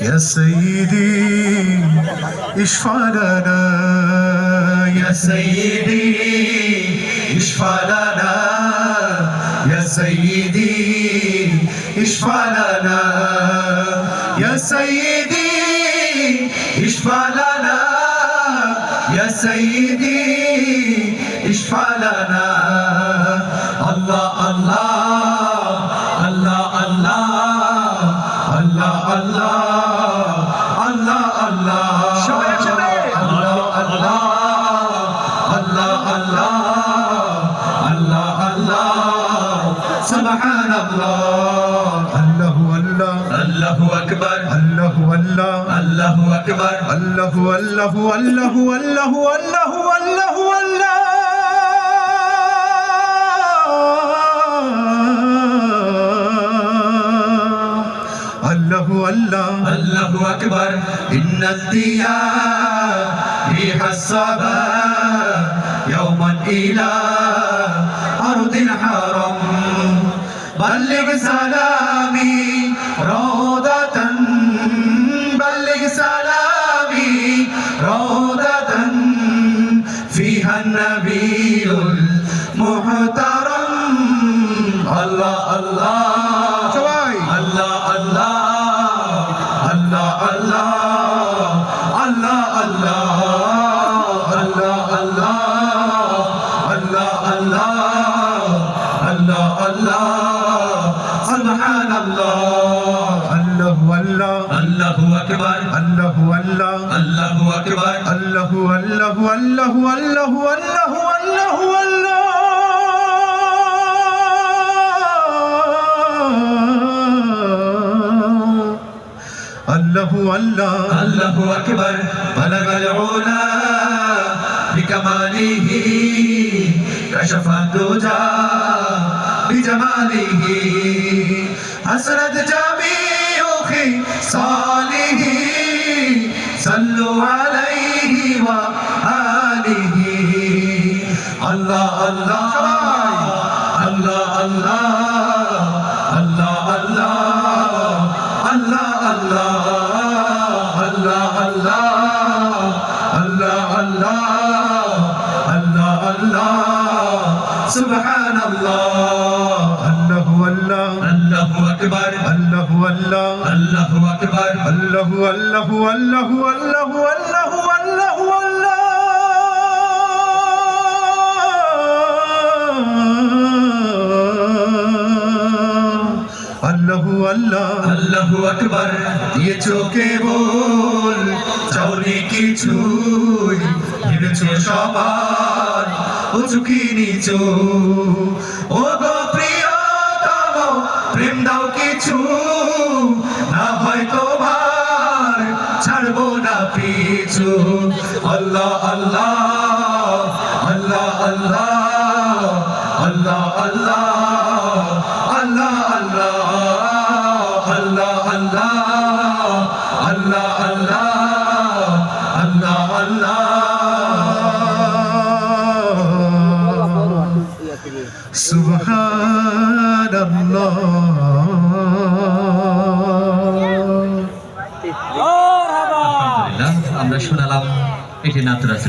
يا سيدي اشفع لنا يا سيدي اشفع لنا يا سيدي اشفع لنا يا سيدي اشفع لنا يا سيدي اشفع لنا الله الله الله. الله سبحان الله. الله الله. الله أكبر. الله الله. الله أكبر. الله الله. الله الله. الله الله. الله الله. الله الله أكبر. إن الضياء ريح الصباح. يوما إلى أرض الحرم بلغ سلامي روضة بلغ سلامي روضة فيها النبي المحترم الله الله الله الله الله الله أكبر بلغ العلا بكماله كشف الدجى بجماله حسنت جميع خصاله صلوا عليه وآله الله الله الله الله الله الله الله الله الله الله الله الله سبحان الله আল্লাহু আকবার। আল্লাহু আল্লাহ। আল্লাহু আকবার। আল্লাহু আল্লাহু আল্লাহু আল্লাহু আল্লাহু আল্লাহু আল্লাহ। আল্লাহু আল্লাহ। আল্লাহু আকবার। দিয়ে চোখে বল চাওনি কিছুই ভেবেছ সবার ও চুকি নিচো? ও গো দাও কিছু না হয় তোমার ছাড়বো না পিছু আল্লাহ আল্লাহ আল্লাহ আল্লাহ আল্লাহ আল্লাহ আল্লাহ আল্লাহ আল্লাহ আল্লাহ আল্লাহ আল্লাহ আল্লাহ আল্লাহ একটি নাত্র আছে